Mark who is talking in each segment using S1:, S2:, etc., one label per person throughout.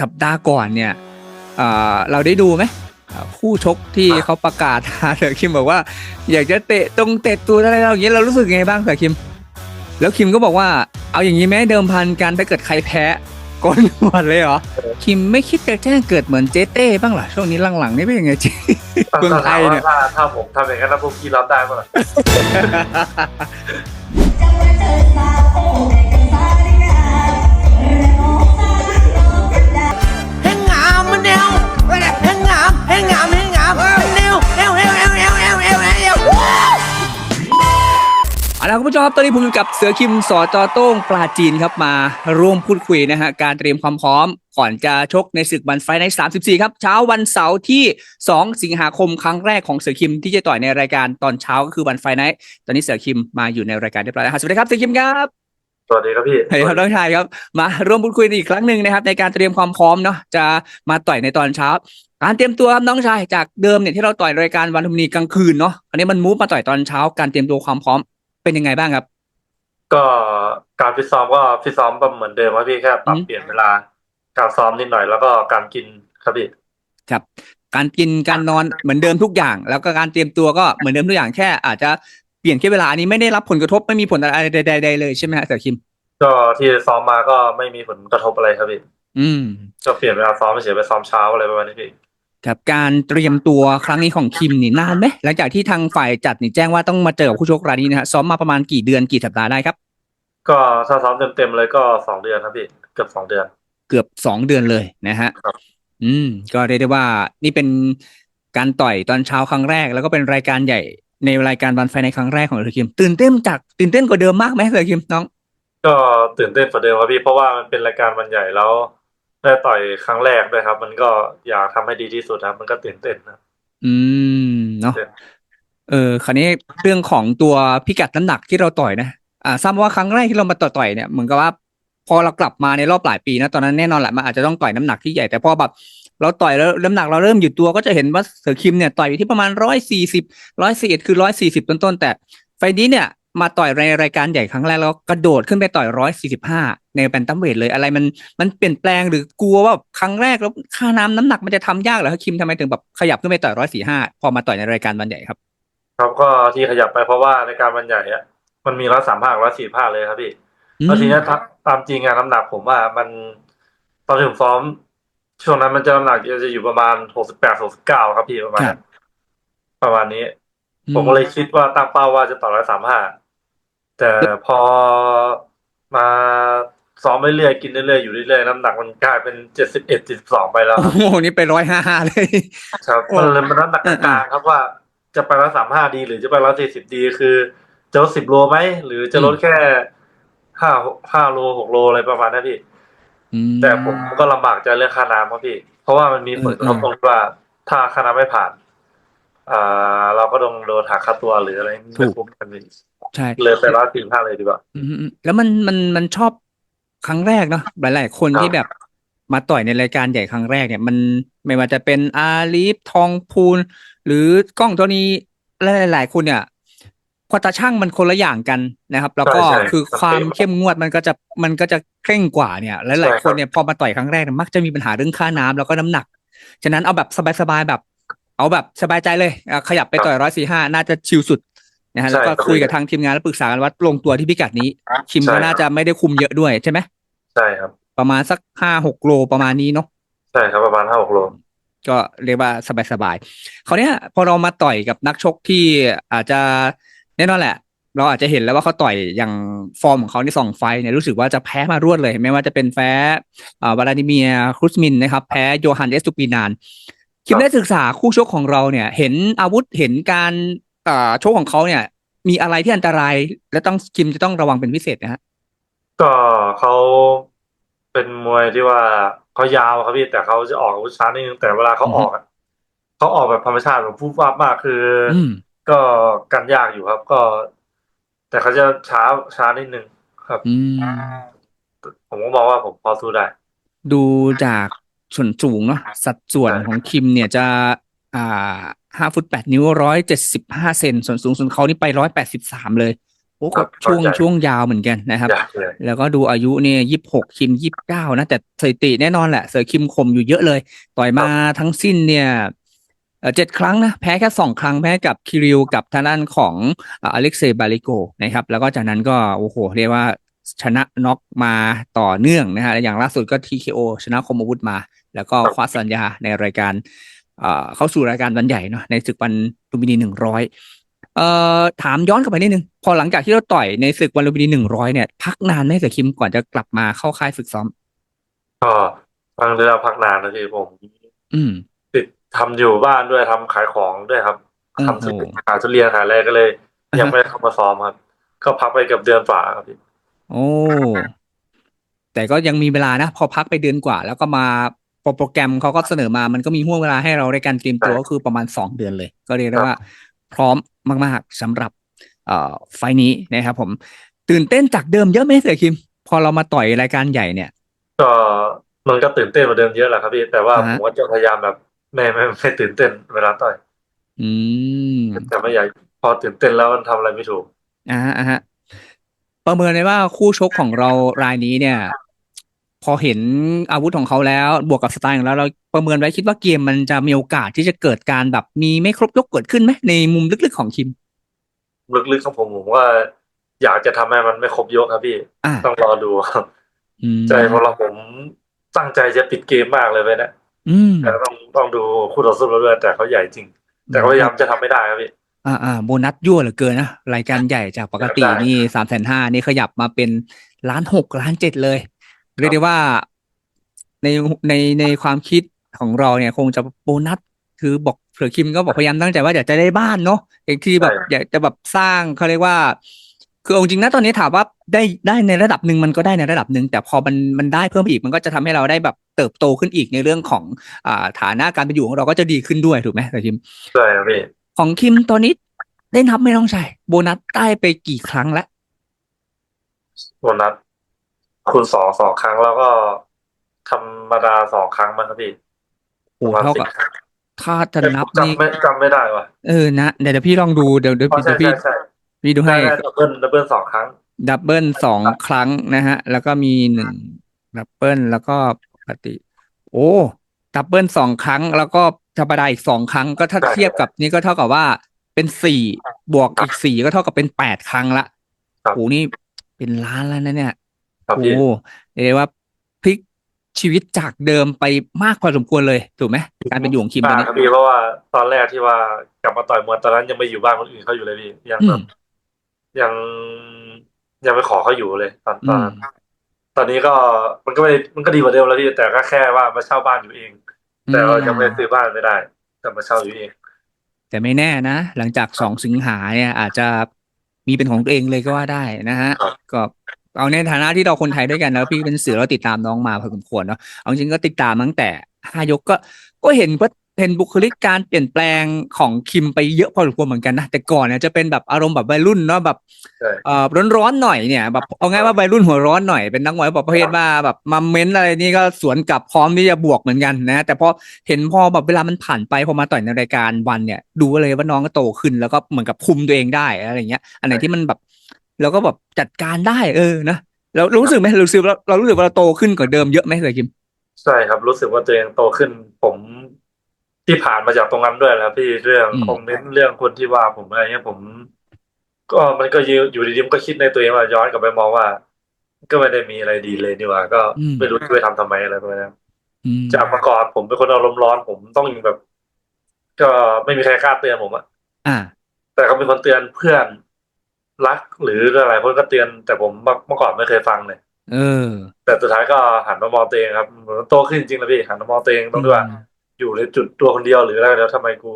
S1: สัปดาห์ก่อนเนี่ยเอ่อเราได้ดูไหมเอ่อคู่ชกที่เขาประกาศเสือคิมบอกว่า อยากจะเตะตรงเตะตัวอะไรเราอย่างเงี้ยเรารู้สึกไงบ้างเสือคิม แล้วคิมก็บอกว่า เอาอย่างนี้ไหมเดิมพันกันถ้าเกิดใครแพ้โกนหนวดเลยเหรอ คิมไม่คิดจะแจ้งเกิดเหมือนเจเต้บ้างเหรอช่วงนี้หลังๆนี่เป็นยังไงจีเมืองไทยเนี่ย
S2: ถ้าถ้าผมทำอย่างนั้นแล้วพวกพี่รับได้ปะ
S3: เฮงงามเฮงงามเดียวเอวเอวเอวเอวเอวเอวเอว
S1: เอาละคุณผู้ชมครับตอนนี้ผมอยู่กับเสือคิมสอจอโต้งปลาจีนครับมาร่วมพูดคุยนะฮะการเตรียมความพร้อมก่อนจะชกในศึกวันไฟใน34 ครับ เช้าวันเสาร์ที่ 2 สิงหาคมครั้งแรกของเสือคิมที่จะต่อยในรายการตอนเช้าก็คือวันไฟไนท์ตอนนี้เสือคิมมาอยู่ในรายการเรียบร้อยแล้วครับสวัสดีครับเสือคิมครับ
S2: สวัสดีครับพี่
S1: สวัสดีครับน้องชายครับ มาร่วมพูดคุยอีกครั้งหนึ่งนะครับ ในการเตรียมความพร้อมเนาะจะมาต่อยในตอนเช้า การเตรียมตัวครับน้องชายจากเดิมเนี่ยที่เราต่อยรายการวันทุมนีกลางคืนเนาะอันนี้มันมูฟมาต่อยตอนเช้า การเตรียมตัวความพร้อมเป็นยังไงบ้างครับ
S2: ก็การฟิตซ้อมก็ฟิตซ้อมแบบเหมือนเดิมครับพี่แค่ปรับ
S1: อืม
S2: เปลี่ยนเวลาการซ้อมนิดหน่อยแล้วก็การกินครับพี่
S1: ครับการกินการนอนเหมือนเดิมทุกอย่าง แล้วก็การเตรียมตัวก็เหมือนเดิมทุกอย่างแค่อาจจะ เปลี่ยนแค่เวลาอันนี้ไม่ได้รับผลกระทบไม่มีผลอะไรใดๆเลยใช่ไหมฮะเสือคิม
S2: ก็ที่ซ้อมมาก็ไม่มีผลกระทบอะไรครับพี่
S1: อืม
S2: ก็เปลี่ยนเวลาซ้อมไปเฉยไปซ้อมเช้าอะไรประมาณนี้พี่
S1: ครับการเตรียมตัวครั้งนี้ของคิมนี่นานไหมหลังจากที่ทางฝ่ายจัดนี่แจ้งว่าต้องมาเจอกับคู่ชกรายนี้นะฮะซ้อมมาประมาณกี่เดือนกี่สัปดาห์ได้ครับ
S2: ก็ถ้าซ้อมเต็มๆเลยก็สองเดือนครับพี่เกือบสองเดือน
S1: เกือบสองเดือนเลยนะฮะ
S2: ครับ
S1: อืม ก็เรียกได้ว่านี่เป็นการต่อยตอนเช้าครั้งแรก แล้วก็เป็นรายการใหญ่ ในรายการวันไฟในครั้งแรกของเสือคิม ตื่นเต้นจากตื่นเต้นกว่าเดิมมากไหมเสือคิมน้อง
S2: ก็ตื่นเต้นกว่าเดิมครับพี่เพราะว่ามันเป็นรายการวันใหญ่แล้วได้ต่อยครั้งแรกด้วยครับ มันก็อยากทำให้ดีที่สุดครับ มันก็ตื่นเต้นนะ
S1: อืมเนาะ
S2: เต้น
S1: เออคราวนี้เรื่องของตัวพิกัดน้ำหนักที่เราต่อยนะอ่าทราบว่าครั้งแรกที่เรามาต่อต่อยเนี่ยเหมือนกับว่าพอเรากลับมาในรอบหลายปีนะตอนนั้นแน่นอนแหละมันอาจจะต้องต่อยน้ำหนักที่ใหญ่แต่พอแบบ เราต่อยแล้วน้ำหนักเราเริ่มหยุดตัวก็จะเห็นว่าเสือคิมเนี่ยต่อยอยู่ที่ประมาณร้อยสี่สิบร้อยสี่คือร้อยสี่สิบต้นๆแต่ไฟล์นี้เนี่ยมาต่อยในรายการใหญ่ครั้งแรกแล้วกระโดดขึ้นไปต่อยร้อยสี่สิบห้าในแบนตัมเวทเลยอะไรมันมันเปลี่ยนแปลงหรือกลัวว่าครั้งแรกแล้วค่าน้ำน้ำหนักมันจะทำยากเหรอครับคิมทำไมถึงแบบขยับขึ้นไปต่อยร้อยสี่ห้าพอมาต่อยในรายการวันใหญ่ครับ
S2: ครับก็ที่ขยับไปเพราะว่าในการบรรยายอะมันมีร้อยสามภาคร้อยสี่ภาคเลยครับพี่แล้วทีเนี้ยถ้าตามจริงอะน้ำหนักผมว่ามันตอนที่ผมซ้อม ช่วงนั้นมันจะน้ำหนักจะอยู่ประมาณหกสิบแปดหกสิบเก้าครับพี่ประมาณ
S1: ครับ
S2: นั้นประมาณนี้ผมก็เลยคิดว่าตั้งเป้าว่าจะต่อร้อยสามห้าแต่พอมาซ้อมเรื่อยๆกินเรื่อยๆอยู่เรื่อยๆน้ำหนักมันกลายเป็นเจ็ดสิบเอ็ดเจ็ดสิบสองไปแล้ว
S1: โอ้โหนี่ไปร้อยห้าห้าเลย
S2: ครับ
S1: โอ้
S2: มันเลยมันน้ำหนักกลางๆครับว่าจะไปร้อยสามห้าดี หรือจะไปร้อยสี่สิบดี คือจะลดสิบโลไหมหรือจะลดแค่ห้าห้าโลหกโลอะไรประมาณนั้นพี่
S1: อืม
S2: แต่ผมก็ลำบากใจเรื่องค่าน้ำครับพี่ เพราะว่ามันมีผลกระทบ
S1: เออ
S2: ตรงที่ว่าถ้าค่าน้ำไม่ผ่าน อ่า เราก็ต้องโดนหักค่าตัวหรืออะไรไม่คุ้มกันพี่
S1: ใช่
S2: เลยไปร้อยสี่ห้าเลยดีกว่า
S1: อืมแล้วมันมันมันชอบครั้งแรกเนาะหลาย ๆ คน
S2: ครับ
S1: ที่แบบมาต่อยในรายการใหญ่ครั้งแรกเนี่ย มันไม่ว่าจะเป็นอาลีฟทองพูน หรือกล้องตัวนี้หลายๆคนเนี่ย ควาตาช่างมันคนละอย่างกันนะครับ แล้วก็
S2: ใช่ใช่
S1: คือความเข้มงวดมันก็จะมันก็จะเคร่งกว่าเนี่ยหลายๆคนเนี่ยพอมาต่อยครั้งแรกเนี่ยมักจะมีปัญหาเรื่องค่าน้ำแล้วก็น้ำหนัก ฉะนั้นเอาแบบสบายๆแบบ เอาแบบสบายใจเลยอะขยับไปต่อยร้อยสี่ห้าน่าจะชิลสุดนะฮะแล้วก็
S2: ใช่ครับ
S1: คุยกับทางทีมงานแล้วปรึกษากันว่าลงตัวที่พิกัดนี้คิม
S2: ใช่
S1: ก็
S2: ครับ
S1: น่าจะไม่ได้คุมเยอะด้วยใช่ไหม
S2: ใช่ครับ
S1: ประมาณสักห้าหกโลประมาณนี้เนาะ
S2: ใช่ครับประมาณห้าหกโล
S1: ก็เรียกว่าสบายๆคราวเนี้ยพอเรามาต่อยกับนักชกที่อาจจะ แน่นอนแหละ เราอาจจะเห็นแล้วว่าเขาต่อยอย่างฟอร์มของเขาในสองไฟท์เนี่ยรู้สึกว่าจะแพ้มารวดเลย ไม่ว่าจะเป็นแพ้อ่าวลาดิเมียร์ครุสมินนะครับ แพ้โยฮันเอสตูปีนานคิมได้ศึกษาคู่ชกของเราเนี่ย เห็นอาวุธเห็นการอ่าชกของเขาเนี่ย มีอะไรที่อันตราย และต้องคิมจะต้องระวังเป็นพิเศษนะฮะ
S2: ก็เขาเป็นมวยที่ว่าเขายาวครับพี่แต่เขาจะออกอาวุธช้านิดนึงแต่เวลาเขา
S1: อือฮึ
S2: ออกอะเขาออกแบบธรรมชาติแบบฟุบวับมากคืออ
S1: อืม
S2: ก็กันยากอยู่ครับ ก็ แต่เขาจะช้าช้านิดนึงครับ
S1: อืม
S2: ผมก็มองว่าผมพอสู้ได้
S1: ดูจากส่วนสูงเนาะสัดส่วนของคิมเนี่ยจะ อ่าห้าฟุตแปดนิ้วร้อยเจ็ดสิบห้าเซนส่วนสูงส่วนเขานี่ไปร้อยแปดสิบสามเลยโอ้
S2: ครั
S1: ก็
S2: บ
S1: ช่วง
S2: เข้าใจ
S1: ช่วงยาวเหมือนกันนะครับ
S2: อยากเลย
S1: แล้วก็ดูอายุเนี่ยยี่สิบหกคิมยี่สิบเก้านะ แต่สถิติแน่นอนแหละ เสือคิมคมอยู่เยอะเลย ต่อยมาทั้งสิ้นเนี่ย เอ่อเจ็ดครั้งนะแพ้แค่สองครั้งแพ้กับคิริวกับทางด้านของอ่าอเล็กเซย์บาลิโกนะครับแล้วก็จากนั้นก็โอ้โหเรียกว่าชนะน็อกมาต่อเนื่องนะฮะและอย่างล่าสุดก็ TKO ชนะคมอาวุธมา แล้วก็คว้าสัญญาในรายการเอ่อเข้าสู่รายการวันใหญ่เนาะในศึกวันลุมพินีหนึ่งร้อยเอ่อถามย้อนกลับไปนิดนึง พอหลังจากที่เราต่อยในศึกวันลุมพินีหนึ่งร้อยเนี่ย พักนานไหมเสือคิมก่อนจะกลับมาเข้าค่ายฝึกซ้อม
S2: ก็ฟังเรือพักนานนะพี่ผม
S1: อืม
S2: ติด ทำอยู่บ้านด้วยทำขายของด้วยครับ
S1: โอ้โห
S2: ทำทุขายทุเรียนขายอะไรก็เลย
S1: อ่าฮะ
S2: ยังไม่ได้เข้ามาซ้อมครับ ก็พักไปเกับเดือนฝ่าครับพี่
S1: โอ้ แต่ก็ยังมีเวลานะ พอพักไปเดือนกว่า แล้วก็มาพอโปรแกรมเขาก็เสนอมามันก็มีห่วงเวลาให้เราในการเตรียมตัวก็คือประมาณสองเดือนเลย ก็เรียกได้ว่า พร้อมมากๆสำหรับเอ่อไฟล์นี้นะครับผม ตื่นเต้นจากเดิมเยอะไหมเสือคิม พอเรามาต่อยรายการใหญ่เนี่ย
S2: ก็มันก็ตื่นเต้นกว่าเดิมเยอะแหละครับพี่แต่ว่า
S1: อ่า
S2: ผ
S1: ฮะ
S2: มก็จะพยายามแบบ ไม่ไม่ไม่ตื่นเต้นเวลาต่อย
S1: อืม
S2: แต่ไม่อยากพอตื่นเต้นแล้วมันทำอะไรไม่ถูก
S1: อ่าฮะอ่าฮะประเมินเลยว่าคู่ชกของเรารายนี้เนี่ย พอเห็นอาวุธของเขาแล้วบวกกับสไตล์ของเราเราประเมินไว้คิดว่าเกมมันจะมีโอกาสที่จะเกิดการแบบมีไม่ครบยกเกิดขึ้นไหมในมุมลึกๆของคิม
S2: ลึกๆของผมผมว่า อยากจะทำให้มันไม่ครบยกครับพี่
S1: อ่า
S2: ต้องรอดูครับ
S1: อืม
S2: ใจเพราะเราผมตั้งใจจะปิดเกมมากเลยไปนะ
S1: อืม
S2: แต่ต้องต้องดูคู่ต่อสู้เราด้วยแต่เขาใหญ่จริง แต่ก็พยายามจะทำไม่ได้ครับพี่
S1: อ่าอ่าโบนัสยั่วเหลือเกินนะรายการใหญ่จากปกติ
S2: ได้
S1: นี่สามแสนห้านี่ขยับมาเป็นล้านหกล้านเจ็ดเลย เรียกได้ว่าในในในความคิดของเราเนี่ยคงจะโบนัสคือบอกเผื่อคิมก็บอกพยายามตั้งใจว่าอยากจะได้บ้านเนาะอย่างที่แบบ
S2: ใช่
S1: อยากจะแบบสร้างเขาเรียกว่า คือเอาจริงนะตอนนี้ถามว่าได้ได้ในระดับหนึ่งมันก็ได้ในระดับหนึ่งแต่พอมันมันได้เพิ่มอีกมันก็จะทำให้เราได้แบบเติบโตขึ้นอีกในเรื่องของอ่าฐานะการเป็นอยู่ของเราก็จะดีขึ้นด้วยถูกไหมแต่คิม
S2: ใช่ครับพี่
S1: ของคิมตอนนี้ได้นับไหม่ต้องใช่โบนัสได้ไปกี่ครั้งแล้ว
S2: โบนัสคูณสองสองครั้งแล้วก็ธรรมดาสองครั้งมั้งครับพี่
S1: โอ้
S2: ประมาณ
S1: เท่า
S2: สิ
S1: กั
S2: บบครั้ง
S1: ถ้าจะนับนี่
S2: จำไม่จำไม่ได้ว่ะ
S1: เออนะเดี๋ยวเดี๋ยวพี่ลองดูเดี๋ยวเดี๋ยว
S2: อ๋อ
S1: เดี๋
S2: ใช่
S1: ยวพี่
S2: ใช่ใช่
S1: พี่ดู
S2: ได้
S1: ให้
S2: ได้ดับเบิลดับเบิลสองครั้ง
S1: ดับเบิลสองครั้งนะฮะ แล้วก็มีหนึ่งดับเบิลแล้วก็ปกติ โอ้ ดับเบิลสองครั้ง แล้วก็ธรรมดาอีกสองครั้ง ก็ถ้า
S2: ใช่
S1: เทียบกับนี่ก็เท่ากับว่าเป็นสี่บวกอีกสี่ก็เท่ากับเป็นแปดครั้งละ
S2: ครับ
S1: โอ้นี่เป็นล้านแล้วนะเนี่ย
S2: ครับ
S1: โอ้
S2: พี่
S1: เรียกได้ว่าพลิกชีวิตจากเดิมไปมากพอสมควรเลยถูกไหมการเป็นอยู่ของคิมตอน
S2: มาก
S1: นี้
S2: ครับพี่เพราะว่าตอนแรกที่ว่ากลับมาต่อยมวยตอนนั้นยังไม่อยู่บ้านคนอื่นเขาอยู่เลยพี่ยัง
S1: อื
S2: แบ
S1: ม
S2: บ ยังยังไม่ขอเขาอยู่เลย ตอนต
S1: อื
S2: อน
S1: ม
S2: นั้นตอนนี้ก็มันก็ไม่ได้มันก็ดีกว่าเดิมแล้วพี่แต่ก็แค่ว่ามาเช่าบ้านอยู่เอง แต่เรายังไม่ได้ซื้อบ้านไม่ได้ แต่มาเช่าอยู่เอง
S1: แต่ไม่แน่นะ หลังจากสองสิงหาเนี่ยอาจจะมีเป็นของตัวเองเลยก็ว่าได้นะฮะ
S2: ครับ
S1: ก็เอาในฐานะที่เราคนไทยด้วยกันแล้วพี่เป็นสื่อเราติดตามน้องมาพอสมควรเนาะเอาจริงก็ติดตามตั้งแต่ห้ายกก็ก็เห็นว่า เห็นบุคลิกการเปลี่ยนแปลงของคิมไปเยอะพอสมควรเหมือนกันนะแต่ก่อนเนี่ยจะเป็นแบบอารมณ์แบบวัยรุ่นเนาะแบบ
S2: ใช่
S1: เอ่อร้อนๆหน่อยเนี่ยแบบเอาง่ายว่าวัยรุ่นหัวร้อนหน่อยเป็นนักมวยแบบประเภทว่าแบบมาเม้นอะไรนี่ก็สวนกลับพร้อมที่จะบวกเหมือนกันนะ แต่พอเห็นพอแบบเวลามันผ่านไปพอมาต่อยในรายการวันเนี่ย ดูเลยว่าน้องก็โตขึ้นแล้วก็เหมือนกับคุมตัวเองได้อะไรเงี้ย อันไหนที่มันแบบเราก็แบบจัดการได้เออนะแล้วเรารู้สึกไหมเรารู้สึกว่าเรารู้สึกว่าเราโตขึ้นกว่าเดิมเยอะไหมเลยคิม
S2: ใช่ครับรู้สึกว่าตัวเองโตขึ้นผม ที่ผ่านมาจากตรงนั้นด้วยแล้วพี่เรื่อง
S1: อืม
S2: คอมเมนต์เรื่องคนที่ว่าผมอะไรเงี้ยผม ก็มันก็อยู่อยู่ดีๆมันก็คิดในตัวเองว่าย้อนกลับไปมองว่า ก็ไม่ได้มีอะไรดีเลยนี่หว่า ก็ไม่รู้จะไปทำทำไมอะไรประมาณนั้น
S1: อืม
S2: จากเมื่อก่อนผมเป็นคนอารมณ์ร้อน ผมต้องแบบ ก็ไม่มีใครกล้าเตือนผมอะ
S1: อ่า
S2: แต่เขาเป็นคนเตือนเพื่อนรักหรืออะไรคนก็เตือน แต่ผมเมื่อเมื่อก่อนไม่เคยฟังเลย
S1: เออ
S2: แต่สุดท้ายก็หันมามองตัวเองครับเหมือนโตขึ้นจริงๆนะพี่หันมามองตัวเองตรงที่ว่า อยู่ในจุดตัวคนเดียวหรืออะไรแล้วทำไมกู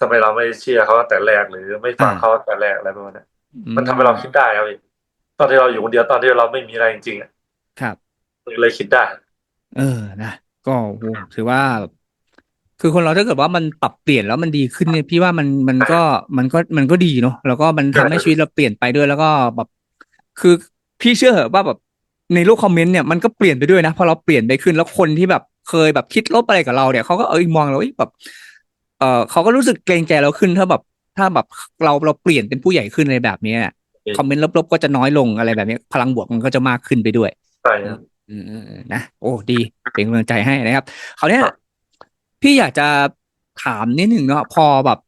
S2: ทำไมเราไม่เชื่อเขาตั้งแต่แรกหรือไม่ฟัง
S1: อ่า
S2: เขาตั้งแต่แรกอะไรประมาณนั้นมันทำให้เราคิดได้ครับพี่ตอนที่เราอยู่คนเดียวตอนที่เราไม่มีอะไรจริงๆอะ
S1: ครับ
S2: มันเลยคิดได้
S1: เออนะก็โหถือว่า คือคนเราถ้าเกิดว่ามันปรับเปลี่ยนแล้วมันดีขึ้นเนี่ยพี่ว่ามันมันก็มันก็มันก็ดีเนาะแล้วก็มันทำให้ชีวิตเราเปลี่ยนไปด้วยแล้วก็แบบคือพี่เชื่อเหอะว่าแบบในโลกคอมเมนต์เนี่ยมันก็เปลี่ยนไปด้วยนะพอเราเปลี่ยนไปขึ้นแล้วคนที่แบบ เคยแบบคิดลบอะไรกับเราเนี่ยเขาก็เอยมองเราเอ้ยแบบ เออเขาก็รู้สึกเกรงใจเราขึ้นถ้าแบบ ถ้าแบบเราเราเปลี่ยนเป็นผู้ใหญ่ขึ้นอะไรแบบเนี้ยคอมเมนต์ลบๆก็จะน้อยลงอะไรแบบนี้พลังบวกมันก็จะมากขึ้นไปด้วย
S2: ใช่ครับ
S1: อืมอืมอืมนะโอ้ดีเป็นกำลังใจให้นะครับเขาวเนี้ย
S2: ครับ
S1: พี่อยากจะถามนิดหนึ่งเนาะพอแบบ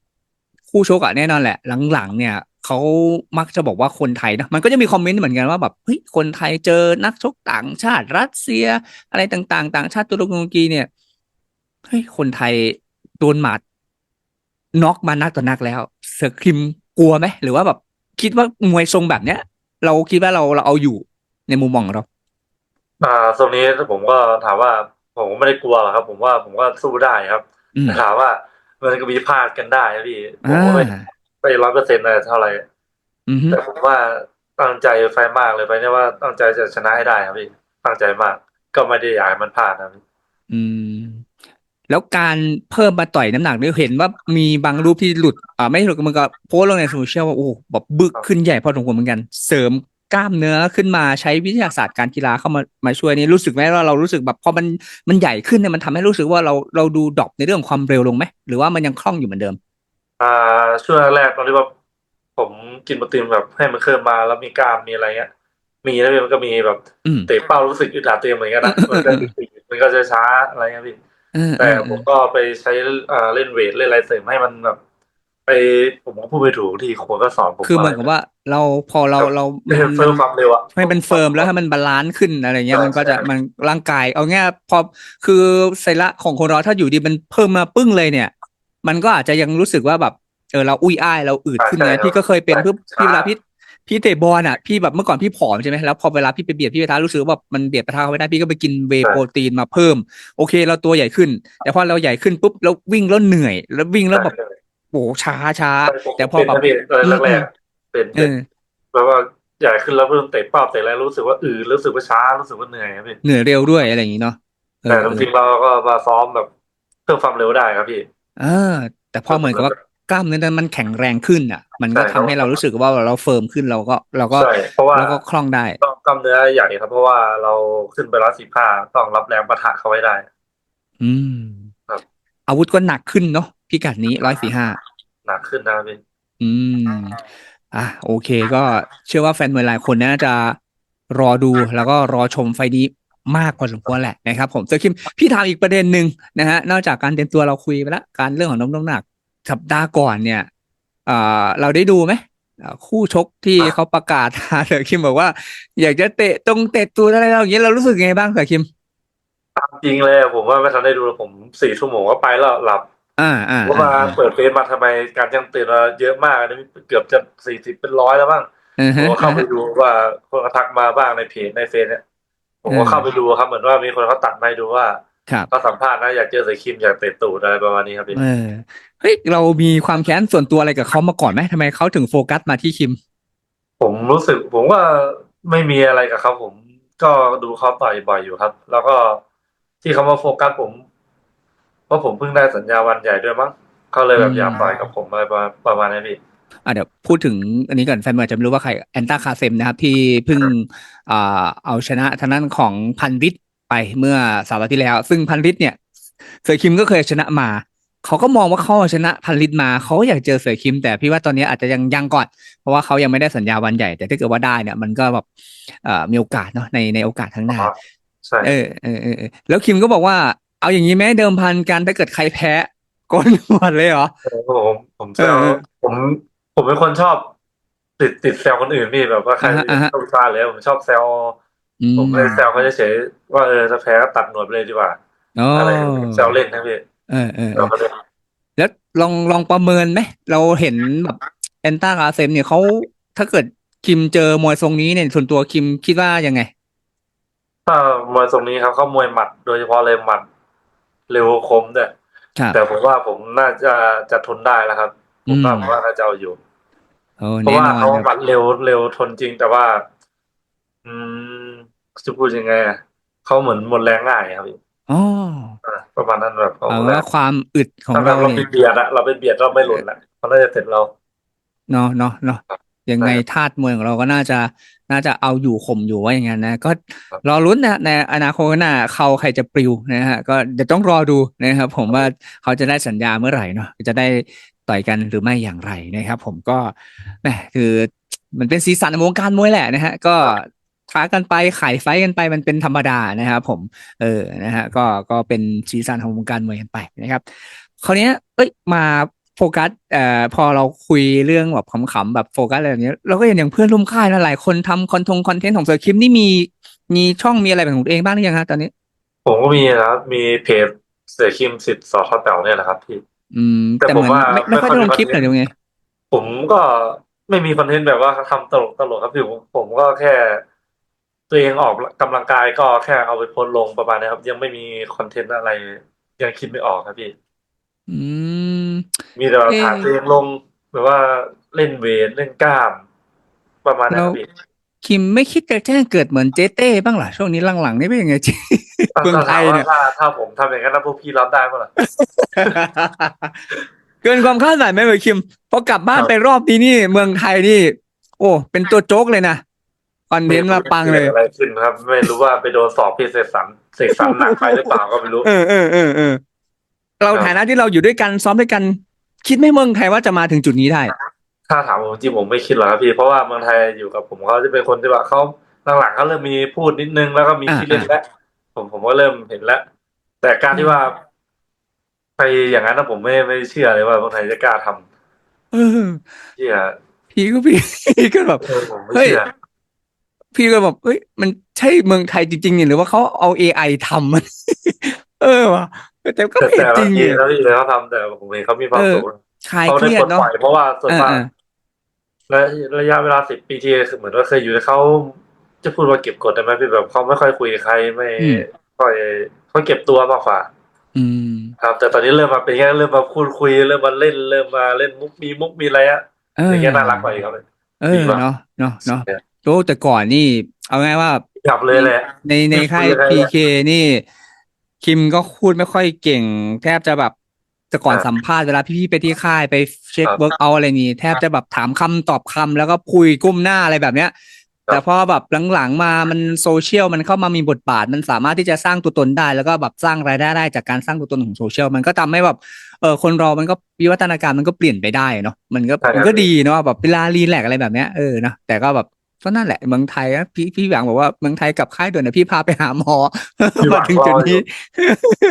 S1: คู่ชกอะแน่นอนแหละ หลังๆเนี่ย เขามักจะบอกว่าคนไทยนะมันก็จะมีคอมเมนต์เหมือนกันว่าแบบเฮ้ยคนไทยเจอนักชกต่างชาติรัสเซีย อะไรต่างๆ ต่างชาติตุรกีเนี่ยเฮ้ยคนไทยโดนหมัดน็อกมานักต่อนักแล้วเสือคริมกลัวไหมหรือว่าแบบคิดว่ามวยทรงแบบเนี้ย เราคิดว่าเราเราเอาอยู่ในมุมมองของเรา
S2: อ่าตรงนี้ผมก็ถามว่าผมก็ไม่ได้กลัวหรอกครับ ผมว่าผมก็สู้ได้ครับ
S1: อืม
S2: แต่ถามว่ามันก็มีพลาดกันได้นะพี่ผม
S1: อ่า
S2: ก็ไม่ ไปร้อยเปอร์เซ็นต์อะไรเท่าไหร่
S1: อืม
S2: แต่ผมว่าตั้งใจไฟมากเลยไปเนี่ยว่าตั้งใจจะชนะให้ได้ครับพี่ตั้งใจมาก ก็ไม่ได้อยากให้มันพลาดนะพี่
S1: อืม แล้วการเพิ่มมาต่อยน้ำหนักเนี่ยเห็นว่ามีบางรูปที่หลุด อ่าไม่หลุดมันก็โพสต์ลงในโซเชียลว่าโอ้โหแบบบึกขึ้นใหญ่พอสมควรเหมือนกัน เสริมกล้ามเนื้อขึ้นมาใช้วิทยาศาสตร์การกีฬาเข้ามามาช่วยนี่รู้สึกไหมว่าเรารู้สึกแบบพอมันมันใหญ่ขึ้นเนี่ยมันทำให้รู้สึกว่าเราเราดูดรอปในเรื่องของความเร็วลงไหมหรือว่ามันยังคล่องอยู่เหมือนเดิม
S2: อ่าช่วงแรกๆตอนที่ว่าผมกินโปรตีนแบบให้มันเพิ่มมาแล้วมีกล้ามมีอะไรเงี้ย มีนะพี่มันก็มีแบบ
S1: อืม
S2: เตะเป้ารู้สึกอึดอัดเตะเหมือนกันนะมันก็มันก็จะช้าอะไรเงี้ยพี่
S1: เออเอ
S2: แต่
S1: อเอ
S2: ผม
S1: อ
S2: ก็ไปใช้อ่าเล่นเวทเล่นอะไรเสริมให้มันแบบ ไปผมก็พูดไปถูกที่คนก็สอนผม
S1: คือเหมือนกับว่าเราพอเราเรา
S2: ให้มันเพิ่มความเร็วอะ
S1: ให้มันเฟิร์มแล้วให้มันบาลานซ์ขึ้นอะไรเงี้ย
S2: ใช่
S1: มันก็จะ
S2: ใช่
S1: มันร่างกาย เอาง่ายพอคือไซระของคนเราถ้าอยู่ดีมันเพิ่มมาปึ้งเลยเนี่ย มันก็อาจจะยังรู้สึกว่าแบบเออเราอุ้ยอ้ายเราอืดขึ้นไงพี่ก็เคยเป็นเพื่อพี่เวลาพี่พี่เตะบอลอะพี่แบบเมื่อก่อนพี่ผอมใช่ไหมแล้วพอเวลาพี่ไปเบียดพี่ไปท้ารู้สึกว่าแบบมันเบียดประทาเขาไม่ได้พี่ก็ไปกินเวย์โปรตีนมาเพิ่ม โอเค เราตัวใหญ่ขึ้น แต่พอเราใหญ่ขึ้นปุ๊บแล้ววิ่งแล้วเหนื่อย แล้ววิ่งแล้วแบบโอ้โหช้าช้าแต่พอ
S2: เป็น
S1: แบบ
S2: นะพี่ตอนแรกๆเป็น
S1: เอ
S2: เป็น
S1: อ
S2: แบบว่าใหญ่ขึ้นแล้วเพิ่มเตะเป้าเตะอะไรรู้สึกว่าอืดรู้สึกว่าช้ารู้สึกว่าเหนื่อยครับพี่
S1: เหนื่อยเร็วด้วยอะไรอย่างงี้เนาะเออ
S2: แต่
S1: เออ
S2: จริงๆเราก็มาซ้อมแบบเพิ่มความเร็วได้ครับพี่
S1: เออ แต่พอเหมือนกับว่ากล้ามเนื้อนั้นมันแข็งแรงขึ้นอะ มันก็
S2: ใช่
S1: ทำให้เรารู้สึกว่าเราเฟิร์มขึ้นเราก็เราก็
S2: ใช่เพราะว่า
S1: เราก็คล่องได้
S2: ต้องกล้ามเนื้อใหญ่ครับ เพราะว่าเราขึ้นไปร้อยสิบห้าต้องรับแรงปะทะเขาไว้ได้
S1: อืม
S2: ครับ
S1: อาวุธก็หนักขึ้นเนาะพิกัดนี้ร้อยสี่ห้า
S2: หนักขึ้นนะครับพี่
S1: อืมอะโอเค ก็เชื่อว่าแฟนมวยหลายคนน่าจะรอดูแล้วก็รอชมไฟล์นี้ มากพอสมควรแหละนะครับผมเซอร์คิมพี่ถามอีกประเด็นหนึ่งนะฮะนอกจากการเตรียมตัวเราคุยไปแล้วการเรื่องของน้ำหนักสัปดาห์ก่อนเนี่ยเอ่อเราได้ดูไหมเอ่อคู่ชกที่เขาประกาศเซอร์คิมบอกว่า อยากจะเตะตรงเตะตัวอะไรเราอย่างเงี้ยเรารู้สึกไงบ้างเซอร์คิม
S2: ตามจริงเลย ผมว่าไม่ทันได้ดูผมสี่ชั่วโมงก็ไปแล้วหลับ
S1: อ่าอ่า
S2: ว่ามา
S1: อ่า
S2: เปิดเฟซมาทำไมการแจ้งเตือนเราเยอะมากนะเกือบจะสี่สิบเป็นร้อยแล้วบ้าง
S1: อ่า
S2: ผม
S1: ฮะ
S2: ก็เข้าไปดูว่าคนก็ทักมาบ้างในเพจในเฟซเนี่ย ผมก็เข้าไปดูครับ เหมือนว่ามีคนเขาตัดมาให้ดูว่า
S1: ครับ
S2: เขาสัมภาษณ์นะอยากเจอเสือคิมอยากเตะตูดอะไรประมาณนี้ครับพี่
S1: เออเฮ้ยเรามีความแค้นส่วนตัวอะไรกับเขามาก่อนไหมทำไมเขาถึงโฟกัสมาที่คิม
S2: ผมรู้สึก ผมว่าไม่มีอะไรกับเขาผมก็ดูเขาต่อยบ่อยอยู่ครับ แล้วก็ที่เขามาโฟกัสผมเพราะผมเพิ่งได้สัญญาวันใหญ่ด้วยมั้งเขาเลยแบบอยากต่อยกับผมอะไรประมาณประมาณนี้พี่
S1: อะเดี๋ยวพูดถึงอันนี้ก่อนแฟนมวยอาจจะไม่รู้ว่าใครแอนตาคาเซมนะครับ ที่เพิ่งอ่าเอาชนะทางด้านของพันริตไปเมื่อสัปดาห์ที่แล้ว ซึ่งพันริตเนี่ย เสือคิมก็เคยชนะมา เขาก็มองว่าเขาเอาชนะพันริตมา เขาอยากเจอเสือคิม แต่พี่ว่าตอนนี้อาจจะยังยังก่อน เพราะว่าเขายังไม่ได้สัญญาวันใหญ่ แต่ถ้าเกิดว่าได้เนี่ย มันก็แบบเอ่อมีโอกาสเนาะในในโอกาสข้างหน้า
S2: ใช่
S1: เออเออเออเออแล้วคิมก็บอกว่าเอาอย่างนี้ไหมเดิมพันกันถ้าเกิดใครแพ้โกนหนวดเลยเหรอ
S2: ผมผมแซว
S1: เออ
S2: ผม ผมเป็นคนชอบ ติดติดแซวคนอื่นพี่แบบว่าใคร
S1: อ่าฮะอ่าฮะ
S2: ชอบชาเลยผมชอบแซว
S1: อืม
S2: ผมเลยแซวเขาเฉยๆว่าเออถ้าแพ้ก็ตัดหนวดไปเลยดีกว่า
S1: อ๋อ
S2: อะไรแซวเล่นนะพี่
S1: เออเออ
S2: แซ
S1: เอ
S2: ว
S1: อ
S2: เขาเล่น
S1: แล้วลองลองประเมินไหมเราเห็นแบบแอนต้าคาเซมเนี่ยเขาถ้าเกิดคิมเจอมวยทรงนี้เนี่ยส่วนตัวคิมคิดว่ายังไง
S2: ถ้ามวยทรงนี้ครับเขามวยหมัดโดยเฉพาะเลยหมัดเร็วคมเนี่ย
S1: ครับ
S2: แต่ผมว่าผมน่าจะจะทนได้แล้วครับ ผมว่า
S1: อืม
S2: ผมว่าน่าจะเอาอยู่
S1: โอ้
S2: เพราะ
S1: แน่
S2: ว่าน
S1: อน
S2: เขา
S1: ครับ
S2: หมัดเร็วเร็วทนจริงแต่ว่า อืมจะพูดยังไงอะเขาเหมือนหมดแรงง่ายครับพี่
S1: อ๋อ
S2: อะประมาณนั้นแบบเขา
S1: เอา
S2: หมดแร
S1: ว่างความอึดของ
S2: ถ้า
S1: เรา
S2: เรา
S1: เนี่
S2: ไป
S1: ย
S2: เบียดอะเราไปเบียดเราไม่หล่นละเขาน่าจะเสร็จเรา
S1: เนาะเนาะเนาะ
S2: ครับ
S1: ยังไง
S2: ใช่ครับ
S1: ธาตุมวยของเราก็น่าจะน่าจะเอาอยู่ข่มอยู่ว่าอย่างนั้นนะ ก็
S2: ครับ
S1: รอลุ้นนะในอนาคตข้างหน้าเขาใครจะปลิวนะฮะ ก็เดี๋ยวต้องรอดูนะครับผมว่าเขาจะได้สัญญาเมื่อไหร่เนาะจะได้ ต่อยกันหรือไม่อย่างไรนะครับ ผมก็แหมคือมันเป็นสีสันในวงการมวยแหละนะฮะก็ท้ากันไปขายไฟกันไปมันเป็นธรรมดานะครับผมเออนะฮะก็ก็เป็นสีสันของวงการมวยกันไปนะครับคราวนี้เอ้ยมาโฟกัสเอ่อพอเราคุยเรื่องแบบขำๆแบบโฟกัสอะไรแบบนี้เราก็เห็นอย่างเพื่อนร่วมค่ายนะหลายคนทำคอนทงคอนเทนต์ของเซอร์คิมนี่มีมีช่องมีอะไรเป็นของตัวเองบ้างหรือยังฮะตอนนี้
S2: ผมก็มีนะครับมีเพจเสือคิมสิทธิ์สอทอแต๋วเนี่ยนะครับพี่
S1: อืม
S2: แต่
S1: แต่เหมือน
S2: ผมว่า
S1: ไม่ไม่ค่อยได้ลงคลิป
S2: ไม่
S1: ห
S2: ค่
S1: น่
S2: อ
S1: อยย
S2: มี
S1: เดี๋ยวไง
S2: ผมก็ไม่มีคอนเทนต์แบบว่าทำตลกตลกครับพี่ผมผมก็แค่ ตัวเองออกกำลังกายก็แค่เอาไปโพสต์ลงประมาณนี้ครับ ยังไม่มีคอนเทนต์อะไร ยังคิดไม่ออกครับพี่
S1: อืม
S2: มีแต่แบบ
S1: เอ่อ
S2: ถ่ายตัวเองลงแบบว่าเล่นเวทเล่นกล้าม ประมาณนั้นครับพี่
S1: คิมไม่คิดจะแจ้งเกิดเหมือนเจเต้บ้างเหรอช่วงนี้หลังๆนี่เป็นยังไงจี เมืองไทยเนี่ย
S2: ถ้าถ้าผมทำอย่างนั้นแล้วพวกพี่รับได้ปะล่ะ
S1: เกินความคาดหมายไหมเอ่ยคิมพอกลับบ้าน
S2: ครับ
S1: ไปรอบนี้นี่ เมืองไทยนี่ โอ้ เป็นตัวโจ๊กเลยนะคอนเทนต์มาปังเลย
S2: ไม่รู้จะกิดอะไรขึ้นครับ ไม่รู้ว่าไปโดนสอบพี่เสกสรรเสกสรรหนักไปหรือเปล่าก็ไม่รู้
S1: เออเออเออเออเรา
S2: ครับ
S1: ฐานะที่เราอยู่ด้วยกันซ้อมด้วยกัน คิดไหม่เมืองไทยว่าจะมาถึงจุดนี้ได้
S2: ถ้าถามผมจริงผมไม่คิดหรอกครับพี่ เพราะว่าเมืองไทยอยู่กับผมเขาจะเป็นคนที่ว่าเขาหลังๆเขาเริ่มมีพูดนิดนึงแล้วก็มี
S1: อ่า
S2: ที่เล่นแล้ว ผมผมก็เริ่มเห็นแล้ว แต่การที่ว่า ไปอย่างนั้นนะผมไม่ไม่เชื่อเลยว่าเมืองไทยจะกล้าทำ
S1: เออ
S2: เชื่อ
S1: พี่ก็พี่พี่ ก็แบบ
S2: เออผมไม่
S1: เฮ้ย
S2: เชื่อ
S1: พี่ก็แบบเอ้ย มันใช่เมืองไทยจริงๆเนี่ยหรือว่าเขาเอา AI ทำมัน เออว่ะแต่ก็
S2: แต่
S1: ไม่เห็น
S2: แต่
S1: จริ
S2: บาง
S1: ง
S2: ที
S1: เนี่ย
S2: แล้วที่เขาทำแต่ผมเห็นเขามีความ
S1: เออ
S2: สุข
S1: คลาย
S2: เขา
S1: เค
S2: ได้
S1: รีย
S2: ป
S1: ด
S2: ลด
S1: เนาะ
S2: ปล่อยเพราะว่าส่วนมาก
S1: อ่า
S2: และระยะเวลาสิบปีที่คือเหมือนว่าเคยอยู่ในเขา จะพูดว่าเก็บกดได้ไหมพี่แบบเขาไม่ค่อยคุยกับใครไม่
S1: อืม
S2: ค่อยเขาเก็บตัวมากกว่า
S1: อืม
S2: ครับ แต่ตอนนี้เริ่มมาเป็นแค่เริ่มมาพูดคุยเริ่มมาเล่นเริ่มมาเล่นมุกมีมุกมีอะไรอะ
S1: เออ
S2: อย่างเงี้ยน่ารักกว่าอีกครับ
S1: เอ
S2: ดี
S1: อก
S2: ว่า
S1: เนาะเนาะเนาะโอ้แต่ก่อนนี่ เอาง่ายว่า
S2: กลับเลยแหละ
S1: ในในค่าย
S2: คุยกับใคร
S1: พี
S2: อะ
S1: เคนี่ คิมก็พูดไม่ค่อยเก่ง แทบจะแบบแต่ก่อน
S2: ครับ
S1: สัมภาษณ์เวลาพี่ๆไปที่ค่ายไปเช็ค
S2: ครับ
S1: เวิร์กเอาอะไรนี่ แทบจะแบบถามคำตอบคำแล้วก็คุยก้มหน้าอะไรแบบเนี้ย แต่พอแบบหลังๆมามันโซเชียลมันเข้ามามีบทบาท มันสามารถที่จะสร้างตัวตนได้ แล้วก็แบบสร้างรายได้ได้จากการสร้างตัวตนของโซเชียลมันก็ทำให้แบบเออคนเรามันก็วิวัฒนาการมันก็เปลี่ยนไปได้เนาะมันก็
S2: ใช่ครับ
S1: มันก็ดีเนาะแบบเวลารีแลกซ์อะไรแบบเนี้ยเออเนาะแต่ก็แบบ ก็นั่นแหละเมืองไทยอะพี่พี่หวังบอกว่าเมืองไทยกลับค่ายด่วนนะพี่พาไปหาหมอ
S2: พี่หวั
S1: มางถึงจุดนี้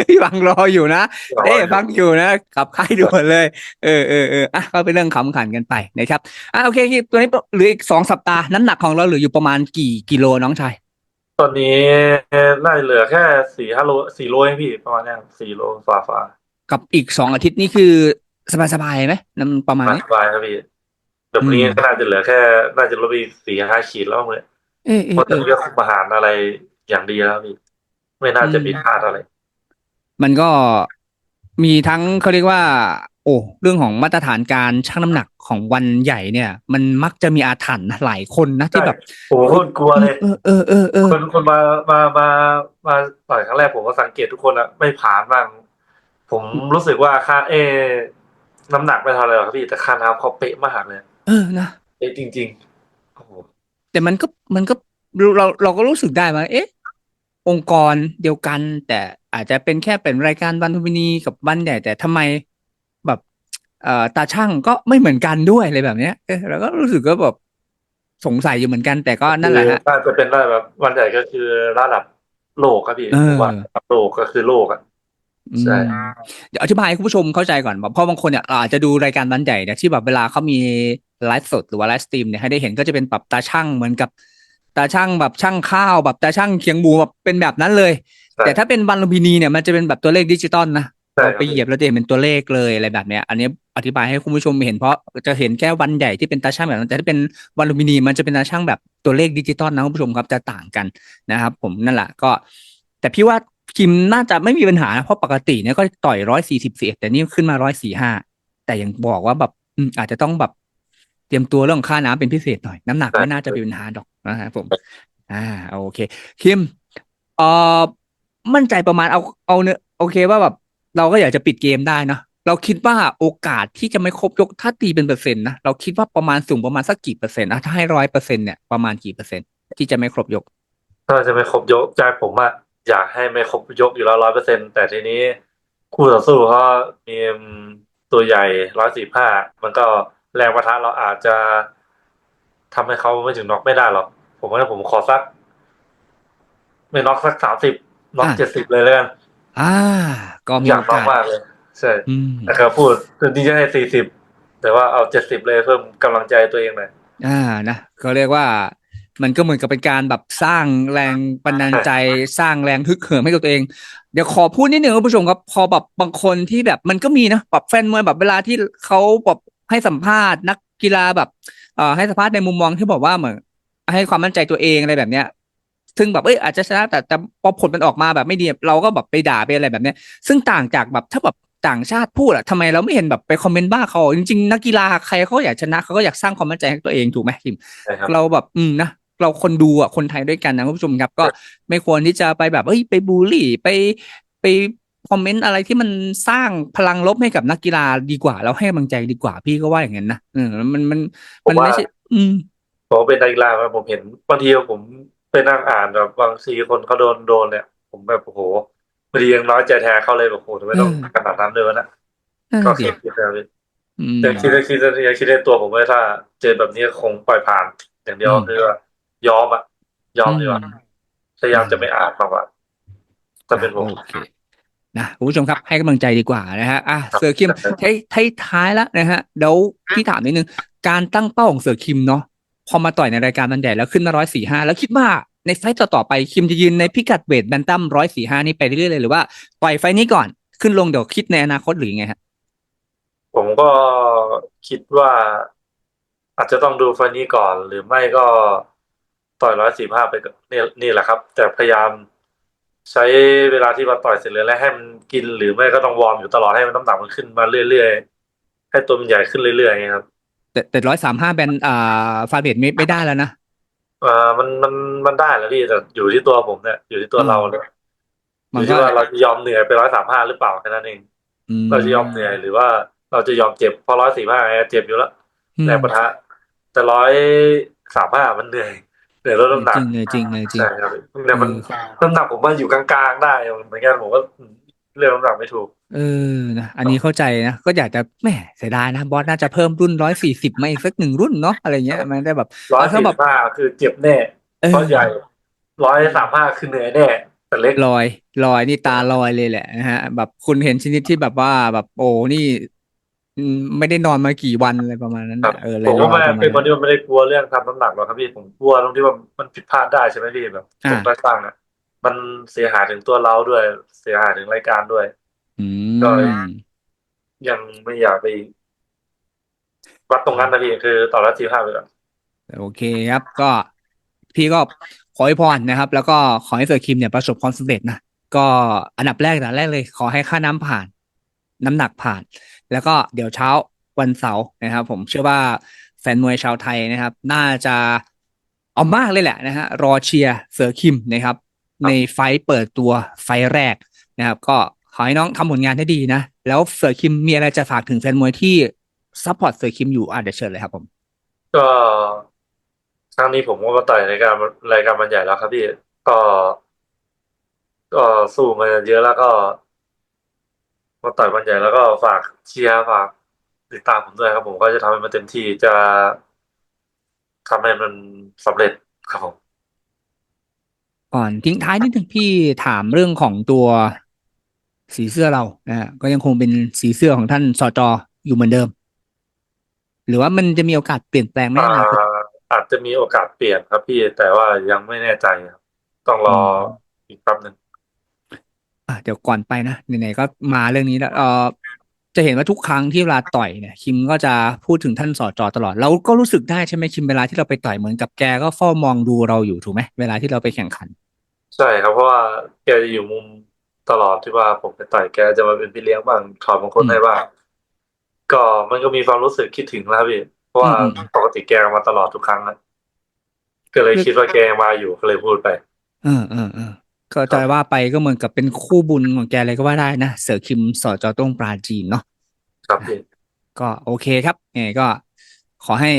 S1: พี่หวังรออยู่นะเอ๊ะฟังอยู่นะกลับค่ายด่วนเลย เออเออเอออะก็เป็นเรื่องขำขันกันไปนะครับอะโอเคตัวนี้เหลืออีกสองสัปดาห์น้ำหนักของเราเหลืออยู่ประมาณกี่กิโลน้องชาย
S2: ตอนนี้น่าจะเหลือแค่สี่ห้าโลสี่โลเองพี่ประมาณเนี้ยสี่โลฝ่าฝ่า
S1: กับอีกสองอาทิตย์นี่คือสบายๆไหมน้ำประมาณนี้
S2: สบายครับพี่ เดี๋ยวพรุ่งนี้
S1: อืม
S2: ก็น่าจะเหลือแค่ น่าจะลดไปสี่ห้าขีดแล้วมั้งเลย
S1: เอ๊ะ
S2: เพ
S1: เอ๊ะ
S2: ราะตอ
S1: เอ๊ะ
S2: นนี้ก็คุมอาหารอะไรอย่างดีแล้วพี่ไม่น่าจะ
S1: อืม
S2: ผิดพลาดอะไร
S1: มันก็มีทั้งเขาเรียกว่า โอ้เรื่องของมาตรฐานการชั่งน้ำหนักของวันใหญ่เนี่ย มันมักจะมีอาถรรพ์นะหลายคนนะที่แบบ
S2: ผมโคตรกลัวเลย
S1: เออเออเออเออ
S2: คนคนมามามามาต่อยครั้งแรกผมก็สังเกตทุกคนอะไม่ผ่านบ้างผมรู้สึกว่าค่าเอ น้ำหนักไม่เท่าไหรหรอกครับพี่แต่ค่าน้ำเขาเป๊ะมากเลย
S1: เออนะ
S2: เป๊ะจริงๆโอ้โห
S1: แต่มันก็มันก็เราเราก็รู้สึกได้ว่าเอ๊ะ องค์กรเดียวกัน แต่อาจจะเป็นแค่เป็นรายการวันทุมินีกับวันใหญ่แต่ทำไมแบบเอ่อตาช่างก็ไม่เหมือนกันด้วยอะไรแบบเนี้ยเออเราก็รู้สึกก็แบบสงสัยอยู่เหมือนกัน แต่ก็นั่นแหละฮะ
S2: น่าจะเป็นได้แบบวันใหญ่ก็คือระดับโลกครับพี่
S1: เออ
S2: ผมว่าระดับโลกก็คือโลกอะ ใช่
S1: อืมเดี๋ยวอธิบายให้คุณผู้ชมเข้าใจก่อนแบบเพราะบางคนเนี่ยอาจจะดูรายการวันใหญ่เนี่ยที่แบบเวลาเขามีไลฟ์สดหรือว่าไลฟ์สตรีมเนี่ยให้ได้เห็นก็จะเป็นแบบตาช่างเหมือนกับ ตาช่างแบบช่างข้าวแบบตาช่างเคียงหมูแบบเป็นแบบนั้นเลย
S2: ใช่
S1: แต่ถ้าเป็นวันลุมพินีเนี่ยมันจะเป็นแบบตัวเลขดิจิตอลนะ
S2: ใช่
S1: เรา
S2: ครับ
S1: ไปเหยียบแล้วจะเห็นเป็นตัวเลขเลยอะไรแบบเนี้ย อันนี้อธิบายให้คุณผู้ชมเห็นเพราะจะเห็นแค่วันใหญ่ที่เป็นตาช่างแบบนั้นแต่ถ้าเป็นวันลุมพินีมันจะเป็นตาช่างแบบตัวเลขดิจิตอลนะคุณผู้ชมครับจะต่างกันนะครับ ผมนั่นแหละก็ แต่พี่ว่า คิมน่าจะไม่มีปัญหานะเพราะปกติเนี่ยก็ต่อยร้อยสี่สิบสี่แต่นี่ขึ้นมาร้อยสี่ห้าแต่ยังบอกว่าแบบอืมอาจจะต้องแบบเตรียมตัวเรื่องค่าน้ำเป็นพิเศษหน่อย น้ำหนักไม่น่าจะเป็นปัญหาดอกนะครับผม อ่าโอเค คิมเอ่อมั่นใจประมาณเอาเอาเนื้อโอเคว่าแบบ เราก็อยากจะปิดเกมได้เนอะเราคิดว่าโอกาสที่จะไม่ครบยกถ้าตีเป็นเปอร์เซ็นต์นะเราคิดว่าประมาณสูงประมาณสักกี่เปอร์เซ็นต์นะถ้าให้ร้อยเปอร์เซ็นต์เนี่ยประมาณกี่เปอร์เซ็นต์ที่จะไม่ครบยก
S2: ถ้าจะไม่ครบยกใจผมอะ อยากให้ไม่ครบยกอยู่แล้วร้อยเปอร์เซ็นแต่ทีนี้คู่ต่อสู้เขามีตัวใหญ่ร้อยสี่ห้ามันก็แรงประทะเราอาจจะทำให้เขาไม่ถึงน็อกไม่ได้หรอก ผมว่าผมขอสัก ไม่น็อกสักสามสิบน็อก
S1: อะ
S2: เจ็ดสิบเลยแล้วกัน
S1: อ่า ก็มี
S2: อยา
S1: โอก
S2: น็อก
S1: กาส
S2: มากเลยใช่
S1: อืม
S2: แต่เขาพูดจริงๆจะให้สี่สิบแต่ว่าเอาเจ็ดสิบเลยเพิ่มกำลังใจตัวเองหน่อย
S1: อ่านะก็เรียกว่า มันก็เหมือนกับเป็นการแบบสร้างแรงบันดาลใจสร้างแรงฮึกเหิมให้กับตัวเอง เดี๋ยวขอพูดนิดหนึ่งคุณผู้ชมครับพอแบบบางคนที่แบบมันก็มีนะแบบแฟนมวยแบบเวลาที่เขาแบบให้สัมภาษณ์นักกีฬาแบบเอ่อให้สัมภาษณ์ในมุมมองที่บอกว่าเหมือนให้ความมั่นใจตัวเองอะไรแบบเนี้ยซึ่งแบบเอ้ยอาจจะชนะแต่แต่พอผลมันออกมาแบบไม่ดีเราก็แบบไปด่าไปอะไรแบบเนี้ย ซึ่งต่างจากแบบถ้าแบบต่างชาติพูดอะทำไมเราไม่เห็นแบบไปคอมเมนต์บ้าเขาจริงๆนักกีฬาใครเขาอยากชนะเขาก็อยากสร้างความมั่นใจให้ตัวเองถูกไหมคิม
S2: ใช่ครับ
S1: เราแบบอืมนะ เราคนดูอะคนไทยด้วยกันนะคุณผู้ชมครับ ก็ไม่ควรที่จะไปแบบเอ้ยไปบูลลี่ไปไปคอมเมนต์อะไรที่มันสร้างพลังลบให้กับนักกีฬาดีกว่า เราให้กำลังใจดีกว่าพี่ก็ว่าอย่างนั้นนะเออมันมันมันไม่ใช่ อืม
S2: ผมเป็นนักกีฬามาผมเห็นบางทีผมไปนั่งอ่านแบบบางทีคนเขาโดนโดนเนี่ย ผมแบบโอ้โหบางทียังน้อยใจแทนเขาเลยแบบโอ้โหทำไมต้อง
S1: อืม
S2: ขนาดนั้นเลยวะนะ
S1: นั่น
S2: ก็
S1: สิ
S2: คิดคิดนะพี่
S1: อืม
S2: ยังคิดยังคิดยังคิดในตัวผมว่าถ้า เจอแบบนี้คงปล่อยผ่าน อย่างเดียว
S1: อืม
S2: คือว่า ยอมอะยอมดีกว่าพยายามจะไม่อ่านมากกว่าถ้าเป็นผม
S1: โอเคนะคุณผู้ชมครับให้กำลังใจดีกว่านะฮะอะ
S2: ครับ
S1: เสือคิม
S2: ครับ
S1: ท้ายท้ายท้ายแล้วนะฮะเดี๋ยวพี่ถามนิดนึง การตั้งเป้าของเสือคิมเนาะพอมาต่อยในรายการมันใหญ่แล้วขึ้นมาร้อยสี่ห้าแล้วคิดว่าในไฟต์ต่อๆไปคิมจะยืนในพิกัดเวทแบนตัมร้อยสี่ห้านี่ไปเรื่อยๆเลยหรือว่าปล่อยไฟต์นี้ก่อนขึ้นลงเดี๋ยวคิดในอนาคตหรือยังไงฮะ
S2: ผมก็คิดว่า อาจจะต้องดูไฟล์นี้ก่อน หรือไม่ก็ ต่อยร้อยสี่ห้าไปก่อนนี่นี่แหละครับ แต่พยายามใช้เวลาที่มาต่อยเสร็จเลยแล้วให้มันกินหรือไม่ก็ต้องวอร์มอยู่ตลอดให้มันน้ำหนักมันขึ้นมาเรื่อยๆให้ตัวมันใหญ่ขึ้นเรื่อยๆอย่างเงี้ยครับ
S1: แต่แต่ร้อยสามห้าแบนอ่าฟาเบตไม่ไม่ได้แล้วนะ
S2: เอ่อมันมันมันได้แล้วพี่แต่อยู่ที่ตัวผมเนี่ยอยู่ที่ตัวเราเนี่ยอ
S1: มัน
S2: ยู่
S1: ก็
S2: ที่ว่าเราจะยอมเหนื่อยไปร้อยสามห้าหรือเปล่าแค่นั้นเอง
S1: อืม
S2: เราจะยอมเหนื่อยหรือว่าเราจะยอมเจ็บเพราะร้อยสี่ห้าเจ็บอยู่แล้ว
S1: อืม
S2: แรงปะทะแต่ร้อยสามห้ามันเหนื่อย เหนื่อยลดน้ำหนัก
S1: จริงเลยจริงเลยจริง
S2: ใช่ครับเนี่ยมัน
S1: เออ
S2: น้ำหนักผมมาอยู่กลางๆได้เหมือนกันผมก็เรื่องน้ำหนักไม่ถูก
S1: เออนะอันนี้เข้าใจนะก็อยากจะแหมเสียดายนะบอสน่าจะเพิ่มรุ่นร้อยสี่สิบมาอีกสักหนึ่งรุ่นเนาะอะไรเงี้ยมันได้แบบ
S2: ร้อย
S1: เอาถ้า
S2: สี่
S1: แบบ
S2: ห้าคือเจ็บแน่
S1: เออ
S2: เพราะใหญ่ร้อยสามห้าคือเหนื่อยแน่แต่เล็ก
S1: ลอยลอยนี่ตาลอยเลยแหละนะฮะแบบคุณเห็นชนิดที่แบบว่าแบบโอ้นี่อืม ไม่ได้นอนมากี่วันอะไรประมาณนั้น
S2: ครับ
S1: น่ะเออเล
S2: ผ
S1: ย
S2: ม
S1: ล
S2: ก็
S1: อย
S2: ไม่
S1: ประมาณ
S2: เป็นคน
S1: นั้น
S2: ที่ไม่ได้กลัวเรื่องทำน้ำหนักหรอกครับพี่ผมกลัวตรงที่ว่ามันผิดพลาดได้ใช่ไหมพี่แบบ
S1: อ่า
S2: ผมได้ตั้งอะมันเสียหายถึงตัวเราด้วย เสียหายถึงรายการด้วย
S1: อื
S2: ก็
S1: ม
S2: ยังไม่อยากไปวัดตรงนั้นนะพี่คือต่อละสี่ห้าไปก่อน
S1: โอเคครับ ก็พี่ก็ขอให้พรนะครับ แล้วก็ขอให้เสือคิมเนี่ยประสบความสำเร็จนะก็อันดับแรกนะแรกเลย ขอให้ค่าน้ำผ่าน น้ำหนักผ่าน แล้วก็เดี๋ยวเช้าวันเสาร์นะครับ ผมเชื่อว่าแฟนมวยชาวไทยนะครับ น่าจะเอามากเลยแหละนะฮะรอเชียร์เสือคิมนะครับ ในไฟเปิดตัวไฟแรกนะครับ ก็ขอให้น้องทำผลงานให้ดีนะ แล้วเสือคิมมีอะไรจะฝากถึงแฟนมวยที่ซัพพอร์ตเสือคิมอยู่อะเดี๋ยวเชิญเลยครับผม
S2: ก็ครั้งนี้ผมก็มาต่อยรายการรายการมันใหญ่แล้วครับพี่ก็ก็สู้มาเยอะแล้วก็ มาต่อยมันใหญ่แล้วก็ฝากเชียร์ฝากติดตามผมด้วยครับผมก็จะทำให้มันเต็มที่จะทำให้มันสำเร็จครับผม
S1: ก่อนทิ้งท้ายนิดนึงพี่ถามเรื่องของตัวสีเสื้อเรานะฮะก็ยังคงเป็นสีเสื้อของท่านสจอยู่เหมือนเดิม หรือว่ามันจะมีโอกาสเปลี่ยนแปลงไหมในอนาคต
S2: อ่าอาจจะมีโอกาสเปลี่ยนครับพี่แต่ว่ายังไม่แน่ใจครับต้องรออีกแป๊บหนึ่ง
S1: อะเดี๋ยวก่อนไปนะไหนๆก็มาเรื่องนี้แล้วเออจะเห็นว่าทุกครั้งที่เวลาต่อยเนี่ย คิมก็จะพูดถึงท่านสจตลอด เราก็รู้สึกได้ใช่ไหมคิมเวลาที่เราไปต่อยเหมือนกับแกก็เฝ้ามองดูเราอยู่ถูกไหมเวลาที่เราไปแข่งขัน
S2: ใช่ครับเพราะว่าแกจะอยู่มุมตลอดที่ว่าผมไปต่อยแกจะมาเป็นพี่เลี้ยงบ้างถอดมงคล
S1: อืม
S2: ให้บ้างก็มันก็มีความรู้สึกคิดถึงแล้วพี่เพราะว่า
S1: อืมอืม
S2: ปกติแกมาตลอดทุกครั้งนะก็เลยคิดว่าแกมาอยู่ก็เลยพูดไป
S1: เออเออเออ ก็จะว่าไปก็เหมือนกับเป็นคู่บุญของแกเลยก็ว่าได้นะ เสือคิมสจต้งปราจีนเนาะ
S2: ครับพี่
S1: ก็โอเคครับยังไงก็ขอให้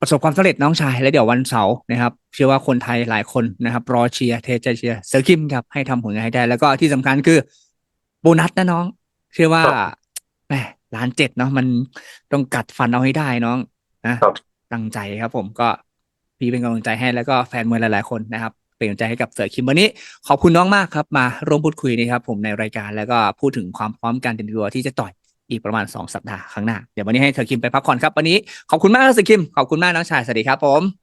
S1: ประสบความสำเร็จน้องชาย และเดี๋ยววันเสาร์นะครับ เชื่อว่าคนไทยหลายคนนะครับ รอเชียร์เทใจเชียร์เซอร์คิมครับให้ทำผลงานให้ได้ แล้วก็ที่สำคัญคือโบนัสนะน้อง เชื่อว่าแหมล้านเจ็ดเนาะมันต้องกัดฟันเอาให้ได้น้องนะครับตั้งใจครับผมก็พี่เป็นกำลังใจให้แล้วก็แฟนมวยหลาย ๆ คนนะครับ เป็นกำลังใจให้กับเสือคิมวันนี้ ขอบคุณน้องมากครับ มาร่วมพูดคุยนะครับผมในรายการแล้วก็พูดถึงความพร้อมการเตรียมตัวที่จะต่อยอีกประมาณ 2 สัปดาห์ข้างหน้า เดี๋ยววันนี้ให้เสือคิมไปพักผ่อนครับวันนี้ขอบคุณมากนะเสือคิมขอบคุณมากน้องชายสวัสดีครับผม